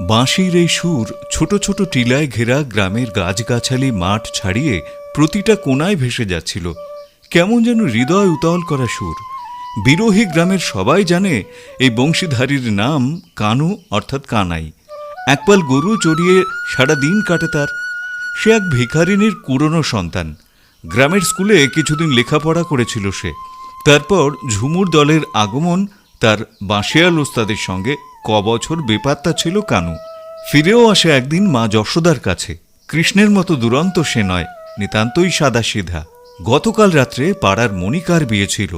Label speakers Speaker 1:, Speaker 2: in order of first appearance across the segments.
Speaker 1: বাঁশির এই সুর ছোট ছোট টিলায় ঘেরা গ্রামের গাছগাছালি মাঠ ছাড়িয়ে প্রতিটা কোনায় ভেসে যাচ্ছিল। কেমন যেন হৃদয় উতল করা সুর। বিরোহী গ্রামের সবাই জানে এই বংশীধারীর নাম কানু অর্থাৎ কানাই। একপাল গরু চড়িয়ে সারা দিন কাটে তার। সে এক ভিখারিনীর কুরনো সন্তান। গ্রামের স্কুলে কিছুদিন লেখাপড়া করেছিল সে। তারপর ঝুমুর দলের আগমন তার বাঁশিয়াল ওস্তাদের সঙ্গে ক বছর বেপাত্তা ছিল কানু। ফিরেও আসে একদিন মা যশোদার কাছে। কৃষ্ণের মতো দুরন্ত সে নয়, নিতান্তই সাদা সিধা গতকাল রাত্রে পাড়ার মনিকার বিয়ে ছিল।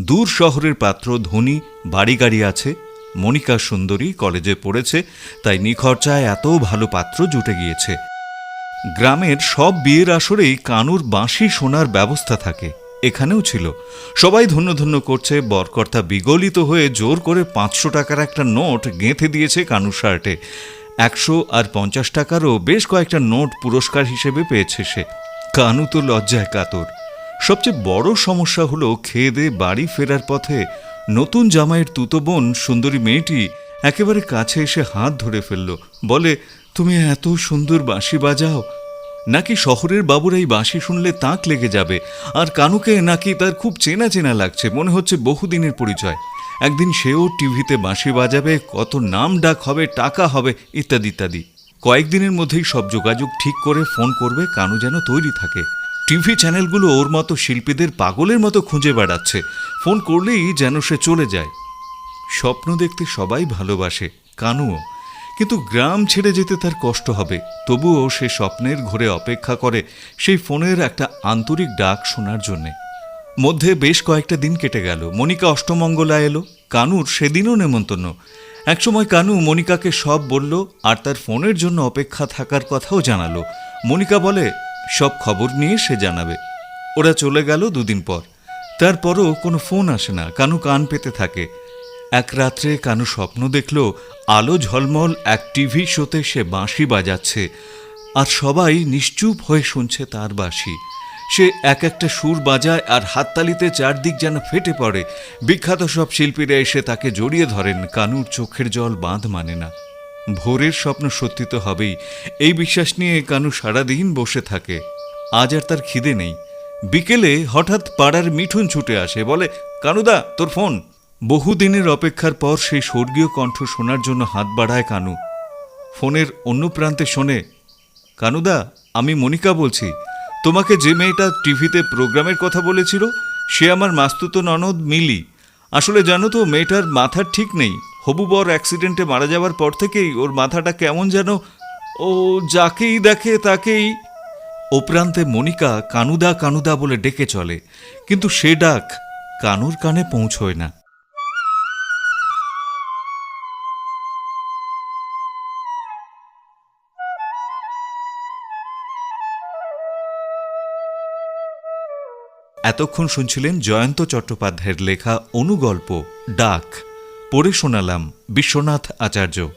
Speaker 1: দূর শহরের পাত্র ধনী বাড়ি গাড়ি আছে। মনিকা সুন্দরী কলেজে পড়েছে, তাই নিখরচায় এত ভালো পাত্র জুটে গিয়েছে। গ্রামের সব বিয়ের আসরেই কানুর বাঁশি শোনার ব্যবস্থা থাকে। এখানেও ছিল। সবাই ধন্য ধন্য করছে, বরকর্তা বিগলিত হয়ে জোর করে পাঁচশো টাকার একটা নোট গেঁথে দিয়েছে কানু শার্টে। একশো আর পঞ্চাশ টাকারও বেশ কয়েকটা নোট পুরস্কার হিসেবে পেয়েছে সে। কানু তো লজ্জায় কাতর। সবচেয়ে বড় সমস্যা হলো খেয়ে দিয়ে বাড়ি ফেরার পথে নতুন জামাইয়ের তুতো বোন সুন্দরী মেয়েটি একেবারে কাছে এসে হাত ধরে ফেলল। বলে, তুমি এত সুন্দর বাঁশি বাজাও নাকি শহরের বাবুর এই বাঁশি শুনলে তাক লেগে যাবে? আর কানুকে নাকি তার খুব চেনা চেনা লাগছে, মনে হচ্ছে বহুদিনের পরিচয়। একদিন সেও টিভিতে বাঁশি বাজাবে, কত নাম ডাক হবে, টাকা হবে, ইত্যাদি ইত্যাদি। কয়েকদিনের মধ্যেই সব যোগাযোগ ঠিক করে ফোন করবে, কানু যেন তৈরি থাকে। টিভি চ্যানেলগুলো ওর মতো শিল্পীদের পাগলের মতো খুঁজে বেড়াচ্ছে। ফোন করলেই যেন সে চলে যায়। স্বপ্ন দেখতে সবাই ভালোবাসে, কানুও। কিন্তু গ্রাম ছেড়ে যেতে তার কষ্ট হবে। তবুও সে স্বপ্নের ঘরে অপেক্ষা করে সেই ফোনের একটা আন্তরিক ডাক শোনার জন্যে। মধ্যে বেশ কয়েকটা দিন কেটে গেল। মনিকা অষ্টমঙ্গলা এলো। কানুর সেদিনও নেমন্তন্ন। একসময় কানু মনিকাকে সব বলল আর তার ফোনের জন্য অপেক্ষা থাকার কথাও জানালো। মনিকা বলে, সব খবর নিয়ে সে জানাবে। ওরা চলে গেল দুদিন পর। তারপরও কোনো ফোন আসে না। কানু কান পেতে থাকে। এক রাত্রে কানু স্বপ্ন দেখল, আলো ঝলমল এক টিভি শোতে সে বাঁশি বাজাচ্ছে। আর সবাই নিশ্চুপ হয়ে শুনছে তার বাঁশি। সে এক একটা সুর বাজায় আর হাততালিতে চারদিক যেন ফেটে পড়ে। বিখ্যাত সব শিল্পীরা এসে তাকে জড়িয়ে ধরেন, কানুর চোখের জল বাঁধ মানে না। ভোরের স্বপ্ন সত্যি তো হবেই। এই বিশ্বাস নিয়ে কানু সারাদিন বসে থাকে। আজ আর তার খিদে নেই। বিকেলে হঠাৎ পাড়ার মিঠুন ছুটে আসে, বলে, কানুদা, তোর ফোন। বহুদিনের অপেক্ষার পর সেই স্বর্গীয় কণ্ঠ শোনার জন্য হাত বাড়ায় কানু। ফোনের অন্য প্রান্তে শোনে, কানুদা, আমি মনিকা বলছি। তোমাকে যে মেয়েটা টিভিতে প্রোগ্রামের কথা বলেছিল, সে আমার মাস্তুত ননদ মিলি। আসলে জানো তো, মেয়েটার মাথার ঠিক নেই। হবু বর অ্যাক্সিডেন্টে মারা যাওয়ার পর থেকেই ওর মাথাটা কেমন যেন, ও যাকেই দেখে তাকেই। ও প্রান্তে মনিকা, কানুদা কানুদা বলে ডেকে চলে, কিন্তু সে ডাক কানুর কানে পৌঁছয় না। এতক্ষণ শুনছিলেন জয়ন্ত চট্টোপাধ্যায়ের লেখা অনুগল্প ডাক পড়ে শোনালাম বিশ্বনাথ আচার্য।